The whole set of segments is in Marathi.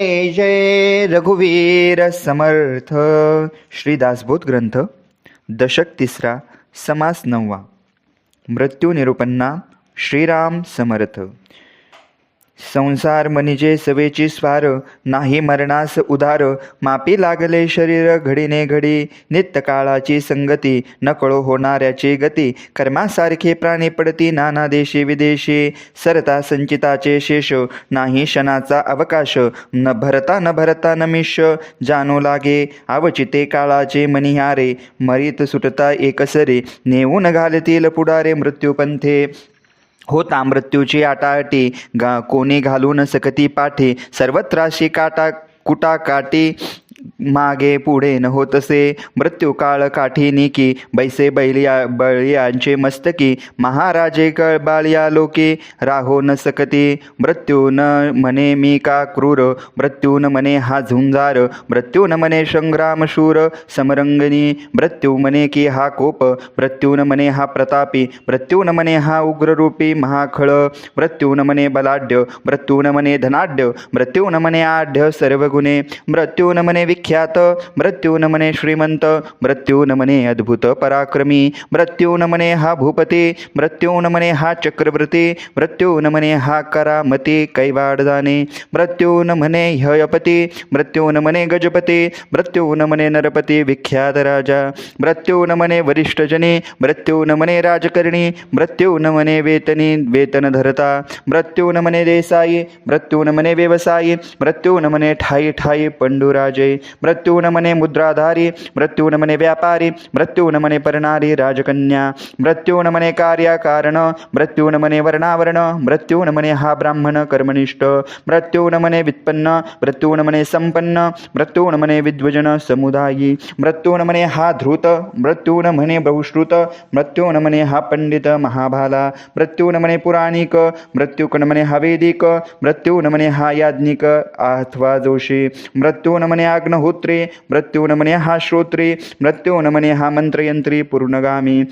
जय जय रघुवीर समर्थ श्रीदासबोध ग्रंथ दशक तिसरा समास नववा. मृत्यूनिरूपन्ना श्रीराम समर्थ. संसार म्हणजे सवेची स्वार नाही मरणास उदार मापी लागले शरीर घडीने घडी नित्य काळाची संगती नकळो होणाऱ्याची गती. कर्मासारखे प्राणी पडती नाना देशी विदेशी सरता संचिताचे शेष नाही क्षणाचा अवकाश. न भरता न भरता नमिष जाणू लागे आवचिते काळाचे मनिहारे मरीत सुटता एकसरे नेऊन घालतील पुढारे मृत्यूपंथे. होता मृत्यूची आटाआटी. गा कोणी घालून सकती पाठे. सर्वत्राशी काटा कुटा काटी मागे पुढे न होतसे मृत्यू काळ काठीनी की बैसे बैलिया बळियांचे मस्तकी. महाराजे कळबाळिया लोके राहो न सकती. मृत्यू न म्हणे मी का क्रूर? मृत्यू न म्हणे हा झुंजार? मृत्यू न म्हणे संग्राम शूर? समरंगनी. मृत्यू म्हणे की हा कोप? मृत्यू न म्हणे हा प्रतापी. मृत्यू न म्हणे हा उग्ररूपी महाखळ? मृत्यू न म्हणे बलाढ्य. मृत्यू न म्हणे धनाढ्य. मृत्यू न म्हणे आढ्य सर्व गुणे मृत्यू न म्हणे विख्यात मृत्यू न श्रीमंत मृत्यू न अद्भुत पराक्रमी मृत्यू न हा भूपती मृत्यू न हा चक्रवर्ती मृत्यू न हा करामती कैवाड जाणे मृत्यू न म्हणे ह्ययपती मृत्यू न गजपती मृत्यू न नरपती विख्यात राजा मृत्यू नमने वरिष्ठजने वरिष्ठजनी मृत्यू राजकर्णी म्हणे राजकरणी मृत्यू न वेतनी वेतन धरता मृत्यू न देसाई मृत्यू न व्यवसायी मृत्यू न ठाई ठाई पंडुराजे मृत्यू न मुद्राधारी मृत्यू न व्यापारी मृत्यू न परणारी राजकन्या मृत्यू न म्हणे कार्यकारण मृत्यू वर्णावरण मृत्यू न हा ब्राह्मण कर्मनिष्ठ मृत्यू न म्हणे वित्पन्न मृत्यू संपन्न मृत्यू न विद्वजन समुदायी मृत्यू न हा धृत मृत्यू न बहुश्रुत मृत्यू न हा पंडित महाभाला मृत्यू न पुराणिक मृत्यू न म्हणे हा वेदिक मृत्यू न हा याज्ञिक अथवा जोशी मृत्यू न म्हणे अग्नहोत्रे मृत्यू न म्हणे हा श्रोत्री मृत्यू हा मंत्रयंत्री पूर्णगामी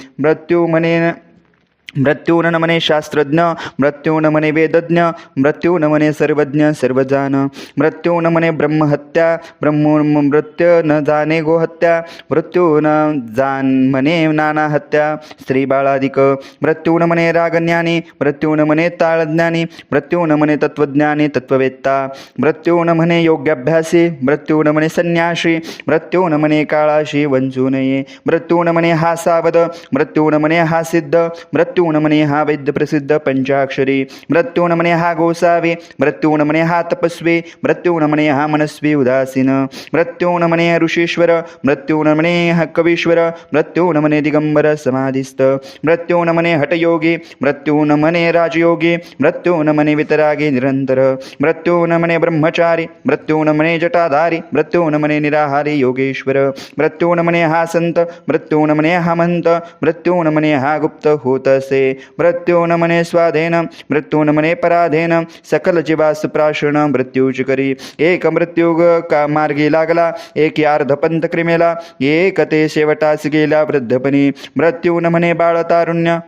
म्हणे मृत्यू न शास्त्रज्ञ मृत्यू न वेदज्ञ मृत्यू न सर्वज्ञ सर्वजान मृत्यू न ब्रह्महत्या ब्रह्म मृत्य न जाने गोहत्या मृत्यू न जाण म्हणे नाना हत्या स्त्री बाळादिक मृत्यू न रागज्ञानी मृत्यू न ताळज्ञानी मृत्यू न म्हणे तत्वज्ञानी तत्ववेत्ता मृत्यू न म्हणे योग्याभ्यासी मृत्यू न संन्याशी मृत्यू न काळाशी वंचू नये मृत्यू न हा सावध मृत्यू न म्हणे हा सिद्ध मृत्यू न हा वैद्य प्रसिद्ध पंचाक्षरी मृत्यू हा गोसावे मृत्यू हा तपस्वी मृत्यू हा मनस्वी उदासीन मृत्यू ऋषीश्वर मृत्यू न हा कवीश्वर मृत्यू दिगंबर समाधिस्थ मृत्यू न म्हणे हटयोगी मृत्यू राजयोगी मृत्यू न निरंतर मृत्यू ब्रह्मचारी मृत्यू जटाधारी मृत्यू निराहारी योगेश्वर मृत्यू हा संत मृत्यू हा मंत मृत्यू हा गुप्त होत असे मृत्यू स्वाधेन म्हणे पराधेन मृत्यू न म्हणे सकल जीवास प्राशन मृत्यूची करी। एक मृत्यू का मार्गी लागला एक अर्धपंत क्रिमेला एक ते शेवटास गेला वृद्धपणी। मृत्यू न म्हणे बाळ तारुण्य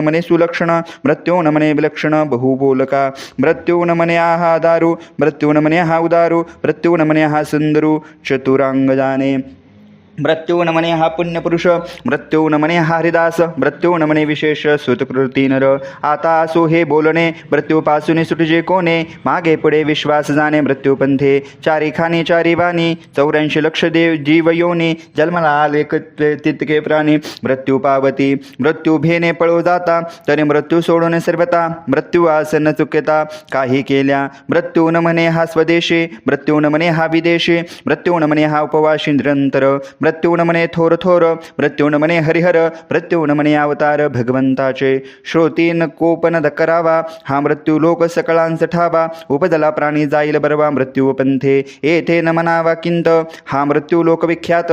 म्हणे सुलक्षण मृत्यू म्हणे विलक्षण बहुबोलका मृत्यू न म्हणे हा दारू मृत्यू न म्हणे हा उदारू मृत्यू म्हणे हा सुंदरू चतुरांग मृत्यू नमने हा पुण्यपुरुष मृत्यू नमने हा हरिदास मृत्यू न विशेष सुतकृती नर। आता असो हे बोलणे मृत्यूपासून सुटजे कोणे? मागे पुढे विश्वास जाणे मृत्यूपंथे चारी खाने चारी वाणी चौऱ्याऐंशी लक्ष देव जीव योनी जन्मला आले तितके प्राणी। मृत्यू पावती मृत्यू भेने पळो जाता तरी मृत्यू सोडून सर्वता। मृत्यू आसन न काही केल्या मृत्यू नमने हा स्वदेशी। मृत्यू न हा विदेशी। मृत्यू नमने हा उपवाशी निरंतर। मृत्यू म्हणे थोर थोर मृत्यू म्हणे हरिहर मृत्यू म्हणे अवतार भगवंताचे. श्रोतीन कोपन करावा हा मृत्यू लोक सकळांस ठावा. उपजला प्राणी जाईल बरवा मृत्यू पंथे. येथे न म्हणावा किंत हा मृत्यू लोक विख्यात.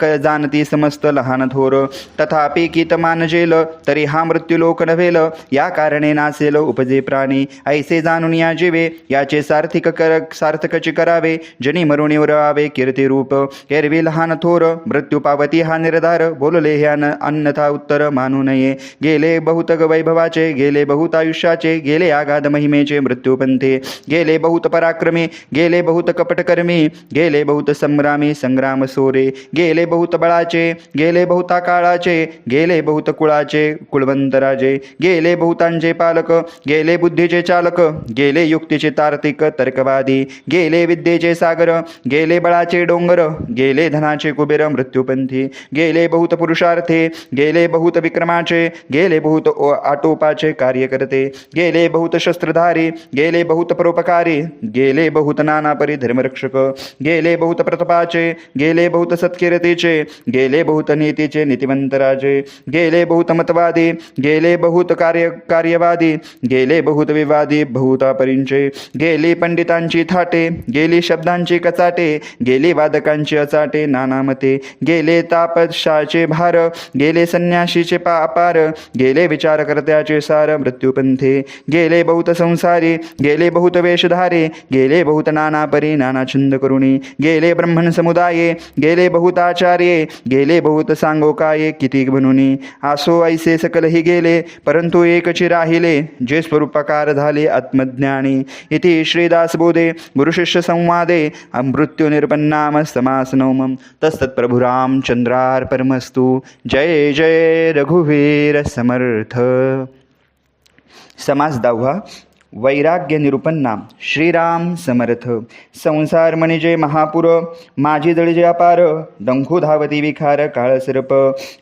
क जाणती समस्त लहान थोर. तथापि कित मानजेल तरी हा मृत्यू लोक नव्हेल या कारणे नासेल उपजे प्राणी. ऐसे जाणून या जीवे याचे सार्थिक कर सार्थकची करावे. जनी मरुणी उरवावे कीर्तिरूप. एरवी लहान थोर थोर मृत्यू पावती हा निर्धार. बोलले हे अन्यथा उत्तर मानू नये. गेले बहुत वैभवाचे गेले बहुत आयुष्याचे गेले आगाध महिमेचे मृत्यूपंथे. गेले बहुत पराक्रमी गेले बहुत कपटकर्मी गेले बहुत संग्रामी संग्राम सोरे. गेले बहुत बळाचे गेले बहुता काळाचे गेले बहुत कुळाचे कुळवंतराजे. गेले बहुतांचे पालक गेले बुद्धीचे चालक गेले युक्तीचे तार्तिक तर्कवादी. गेले विद्येचे सागर गेले बळाचे डोंगर गेले धनाचे कुबेर मृत्यूपंथी गेले बहुत पुरुषार्थे गेले बहुत विक्रमाचे गेले बहुत आटोपाचे कार्य करते गेले बहुत शस्त्रधारी गेले बहुत परोपकारी गेले बहुत नानापरी धर्मरक्षक गेले बहुत प्रतापाचे गेले बहुत सत्कीर्तीचे गेले बहुत नीतीचे नीतिवंतराजे गेले बहुत मतवादी गेले बहुत कार्य कार्यवादी गेले बहुत विवादी बहुतापरींचे गेली पंडितांची थाटे गेली शब्दांची कचाटे गेली वादकांची अचाटे नाना नामते. गेले तापशाचे भार गेले संन्याशीचे पापार गेले विचार करत्याचे सार मृत्यूपंथे. गेले बहुत संसारी गेले बहुत वेशधारे गेले बहुत नाना परी नाना छंद करुणी. गेले ब्रह्मण समुदाये गेले बहुत आचार्ये गेले बहुत सांगोकाये किती बनूनी आसो ऐसे सकलही गेले परंतु एकची राहिले जे स्वरूपकार झाले आत्मज्ञानी. इति श्रीदासबोधे गुरुशिष्य संवादे मृत्युनिर्पन्नाम समासनोमं. तत्सत्प्रभुरामचंद्रार्पणमस्तु जय जय रघुवीर समर्थ समास दहावा वैराग्य निरुपन्ना श्रीराम समर्थ। संसार म्हणजे महापुर। माझी जळजे अपार। डंखू धावती विखार काळसर्प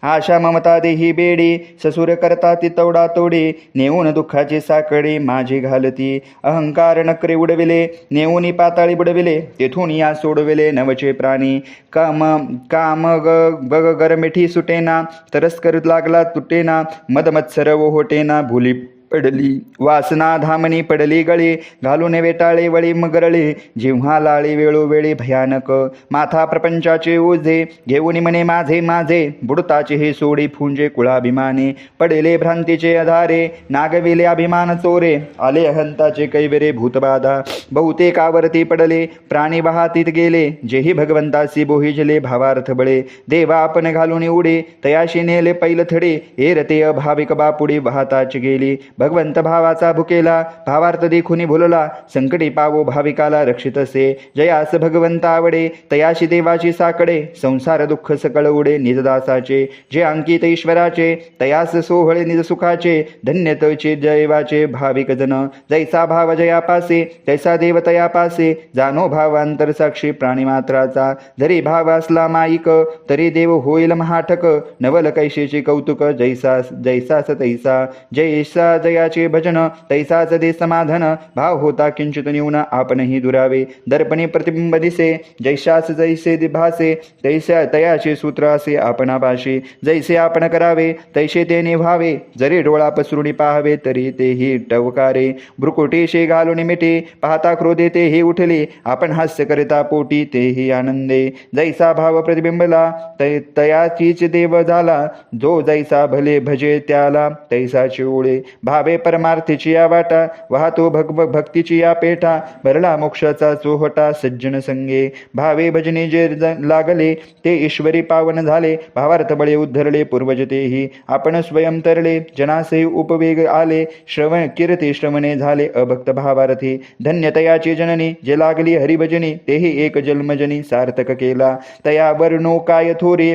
आशा ममता देही बेडी। ससुर करता ती तवडा तोडी। नेऊन दुःखाची साकडी माझी घालती। अहंकार नकरे उडविले। नेऊनी पाताळी बुडविले। तेथून या सोडविले नवचे प्राणी। काम काम ग बग गरमिठी सुटेना। तरस्कर लागला तुटेना। मदमत्सर होटेना भुली पडली वासना धामनी पडली गळी घालून वेटाळे वळी मगरळे जेव्हा लाळी वेळोवेळी भयानक माथा प्रपंचाचे ओझे घेऊन म्हणे माझे माझे बुडताचे हे सोडी फुंजे कुळाभिमाने पडेले भ्रांतीचे अधारे नागविले अभिमान चोरे आले अहंताचे कैवेरे भूतबाधा बहुतेकावरती पडले प्राणी वाहातीत गेले जेही भगवंतासी बोहिजले भावार्थ बळे देवा आपण घालून उडे तयाशी नेले पैलथडे एरते अभाविक बापुडी वाहताच गेली भगवंत भावाचा भुकेला भावार्थ देखुनी भुलला संकटी पावो भाविकाला रक्षित असे जयास भगवंत आवडे तयाशी देवाची साकडे संसार दुःख सकळ उडे निजदासाचे. जे अंकित ईश्वराचे तयास सोहळे निज सुखाचे धन्य जैवाचे जयवाचे भाविक जन. जैसा भाव जया पासे तैसा देव तयापासे जानो भावांतर साक्षी प्राणीमात्राचा. जरी भाव असला माईक तरी देव होईल महाठक. नवल कैशेचे कौतुक जैसा जैसास तैसा. जैसा जयाचे भजन तैसा सदे समाधान। भाव होता किंचित न्यून आपणही दुरावे। दर्पणे प्रतिबिंब दिसे जैशास जैसे दिभासे तैसा तयाचे सूत्र असे आपणापाशी जैसे आपण करावे तैसे तेने व्हावे जरी डोळा पसरुणी पाहावे तरी तेही टवकारे। भ्रुकुटीशे घालून मिटे पाहता क्रोधे तेही उठले। आपण हास्य करिता पोटी तेही आनंदे। जैसा भाव प्रतिबिंबला तै तयाचीच देव झाला। जो जैसा भले भजे त्याला तैसाची ओळे। भावे परमार्थीची या वाटा वाहतो भग भक्तीची या पेठा भरला मोक्षाचा चोहटा सज्जन संगे. भावे भजने जे लागले ते ईश्वरी पावन झाले. भावार्थ बळे उद्धरले पूर्वजतेही आपण स्वयं तरले. जनासे उपवेग आले श्रवण कीर्ती श्रवणे झाले. अभक्त भावार्थी धन्यतयाची जननी जे लागली हरिभजनी तेही एक जन्मजनी सार्थक केला. तया वर्णो काय थोरे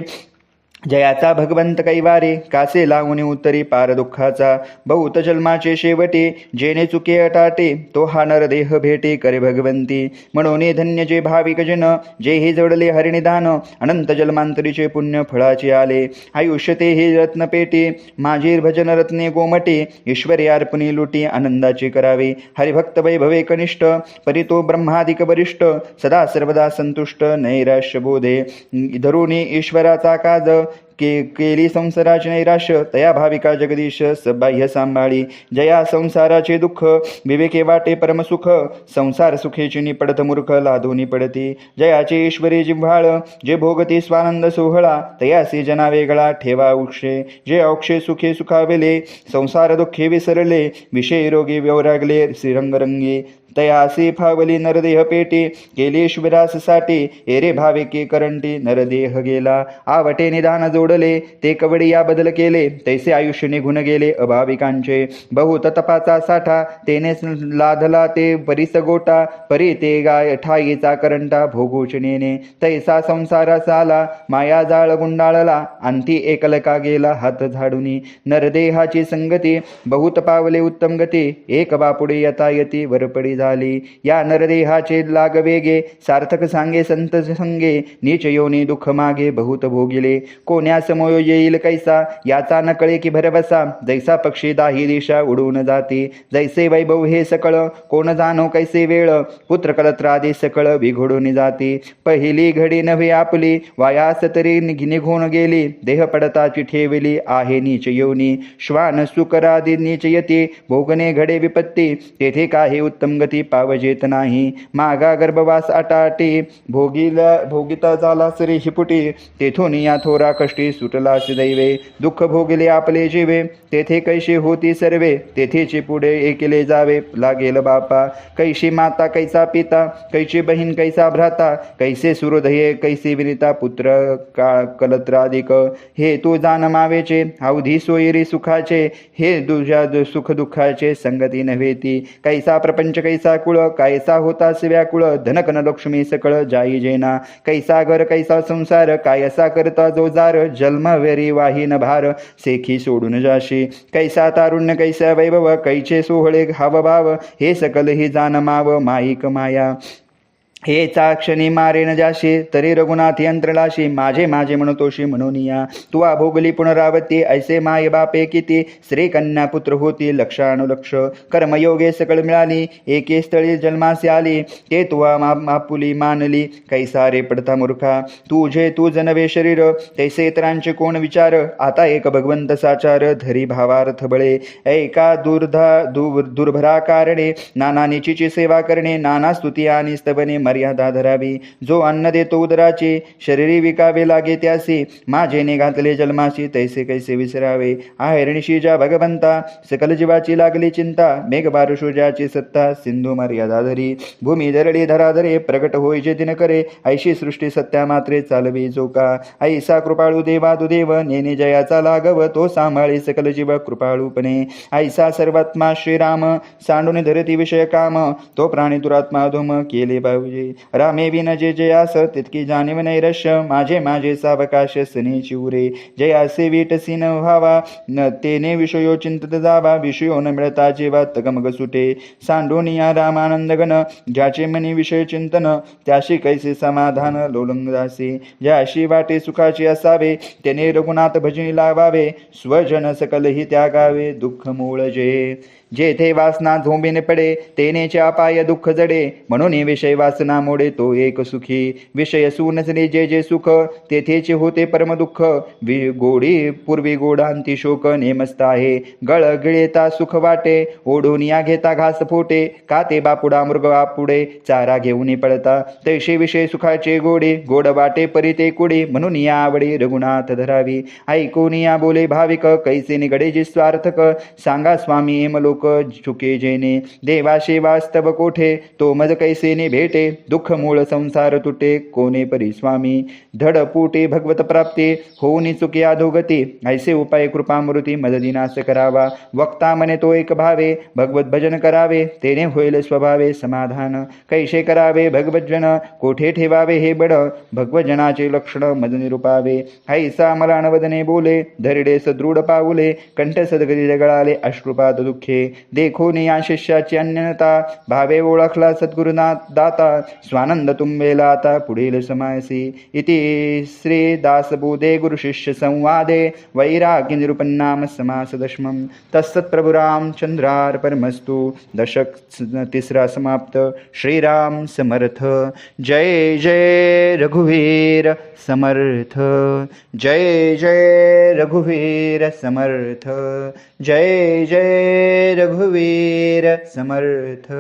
जयाचा भगवंत कैवारे कासे लावणे उत्तरी पार दुःखाचा बहुत जन्माचे शेवटे जेणे चुके अटाटे तो हा नरदेह भेटे करे भगवंती. म्हणून धन्य जे भाविक जन जे हे जडले हरिनिदान अनंत जन्मांतरीचे पुण्य फळाचे आले. आयुष्य ते हे रत्न पेटे माझे भजन रत्ने गोमटे ईश्वरी अर्पणी लुटी आनंदाचे करावे. हरिभक्त वैभवे कनिष्ठ परितो ब्रह्मादिक वरिष्ठ सदा सर्वदा संतुष्ट नैराश्य बोधे. धरुणी ईश्वराचा काज के केली संसाराचे नैराश्य तया भाविका जगदीश सबाह्य सांभाळी. जया संसाराचे दुःख विवेके वाटे परमसुख संसार सुखेची निपडत मूर्ख लाधोनी पडती जयाचे ईश्वरी जिव्हाळ जे भोगती स्वानंद सोहळा तयासी जना वेगळा ठेवा उक्षे. जे औक्षे सुखे सुखावेले संसार दुःखे विसरले विषय रोगी व्यवरागले श्रीरंगरंगी. तयासी फावली नरदेह पेटी केली साठी एरे भाविके करंटी नरदेह गेला. आवटे निदान जोडले ते कवडी या बदल केले तैसे आयुष्य निघून गेले अभाविकांचे. बहुत तपाचा साठा तेने लाधला ते परिस गोटा परी ते गाय ठाईचा करंटा भोगोचनेने तैसा संसाराचा आला माया जाळ गुंडाळला अंती एकलका गेला हात झाडूनी. नरदेहाची संगती बहुत पावले उत्तम गती एक बापुडे यतायती वरपडी झाली या नरदेहाचे लाग वेगे सार्थक सांगे संत संगे नीच योनी दुःख मागे बहुत भोगिले कोण्या समोय येईल कैसा याचा नकळे की भरवसा जैसा पक्षी दाही दिशा उडून जाते जैसे वैभव हे सकळ कोण जाणो कैसे वेळ पुत्र कलत्रादी सकळ विघोडून जाते पहिली घडी नव्हे आपली वायास तरी निघ- निघून गेली देह पडताची ठेवली आहे नीच योनी श्वान सुकरादी नीच यती भोगणे घडे विपत्ती तेथे काही उत्तम गती पावजेत नाही. मागा गर्भवास आटाटी भोगीला भोगिता झाला श्री हिपुटी. तेथून या थोरा कष्टी सुटला दैवे. दुःख भोगले आपले जीवे. तेथे कैशी होती सर्वे? तेथेची पुढे एकले जावे. लागेल बापा. कैशी माता कैसा पिता? कैची बहीण कैसा भ्राता? कैसे सुहृदये कैसे विनिता पुत्र? का कलत्रादिक हे तू जाण मावेचे. अवधी सोयरी सुखाचे. हे तुझ्या दु- सुख दुःखाचे संगती नव्हे ती. कैसा प्रपंच कैसा कुळ कैसा होता व्याकुळ धनकन लक्ष्मी सकळ जाई जेना. कैसा घर कैसा संसार कायसा करता जो जार? जन्म वेरी वाहीन भार सेखी सोडून जाशी. कैसा तारुण्य कैसा वैभव कैचे सोहळे हावभाव हे सकल ही जान माव माईक माया. हे क्षणी मारेन जाशी तरी रघुनाथ यंत्रलाशी माझे माझे म्हणतोशी म्हणून या तू भोगली पुनरावती ऐसे माय बापे किती? श्री कन्या पुत्र होती लक्षानुलक्ष. कर्मयोगे सकळ मिळाली एके स्थळी जन्मासी आली. ते तुवा मापुली मानली कैसा रे पडता मूर्खा. तुझे तू जनवे शरीर तैसे इतरांचे कोण विचार? आता एक भगवंत साचार धरी भावार्थ बळे. ऐका दुर्धा दुर्भरा कारणे नाना निचीची सेवा करणे नाना स्तुती आणि स्तवने मर्यादा धरावी जो अन्न देतो उदराचे शरीरी विकावे लागे त्यासी. माझे घातले जन्माशी तैसे कैसे विसरावे. आहेरणीशी ज्या भगवंता सकल जीवाची लागली चिंता. मेघ बारुषुजाची सत्ता सिंधू मर्यादा धरी भूमी धरडी धराधरे प्रगट होय जे दिन करे. ऐशी सृष्टी सत्या मात्रे चालवी जो का ऐसा कृपाळू देवा दुदेव नेने जयाचा लागव तो सांभाळी सकल जीव कृपाळूपणे ऐसा सर्वात्मा श्रीराम सांडून धरती विषय काम. तो प्राणी दुरात्मा धुम केले पाहिजे रामे विन जे जयास तितकी जाणीव नैरश्य माझे माझे सावकाश सने चिवरे जयासे विटसी न व्हावा न तेने विषयो चिंतत जावा. विषयो न मिळता जेवा तगमग सुटे. सांडून या रामानंदगण ज्याचे मनी विषय चिंतन त्याशी कैसे समाधान लोलंगदासी ज्याशी वाटे सुखाचे असावे त्याने रघुनाथ भजनी लावावे. स्वजन सकल ही त्यागावे दुःख मूळ जे. जेथे वासना झोंबीने पडे तेनेचे अपाय दुःख जडे. म्हणून विषय वासना मोडे तो एक सुखी विषय सुनसने जे जे सुख तेथेचे होते परम दुःख. वि गोडी पूर्वी गोडांती शोक नेमस्त आहे. गळ गिळेता सुख वाटे ओढून या घेता घास फोटे. का ते बापुडा मृग पुढे चारा घेऊन पळता. तैसे विषय सुखाचे गोडे गोड वाटे परी ते कुडे. म्हणून या आवडी रघुनाथ धरावी. ऐकून या बोले भाविक कैसे निगडे जे स्वार्थक. सांगा स्वामी एम लोक चुके जेने। देवाशी वास्तव कोठे? तो मज कैसेने भेटे। दुःख मूळ संसार तुटे। कोणे परी स्वामी? धड पुटे भगवत प्राप्ती। होऊनी चुकी अधोगती ऐसे उपाय कृपामृती मददिनास करावा। वक्ता मने तो एक भावे। भगवत भजन करावे। तेने होईल स्वभावे समाधान। कैसे करावे भगवज्जन कोठे ठेवावे हे बड? भगवजनाचे लक्षण मद निरुपावे। ऐसा मला अनवदने बोले। धरडे सदृढ पाऊले। कंठ सदगती जगळाले अश्रुपात दुःखे। देखो या शिष्याची अन्यनता भावे ओळखला सद्गुरुनाथ दाता. स्वानंद तुंबेला आता पुढील समायसी इति श्री दासबोधे गुरुशिष्य संवादे. वैराग्य निरुपन्नाम समास दशमं तत्सत्प्रभुरामचंद्रार परमस्तु. दशक तिसरा समाप्त. श्रीराम समर्थ. जय जय रघुवीर समर्थ. जय जय रघुवीर समर्थ. जय जय रघुवीर समर्थ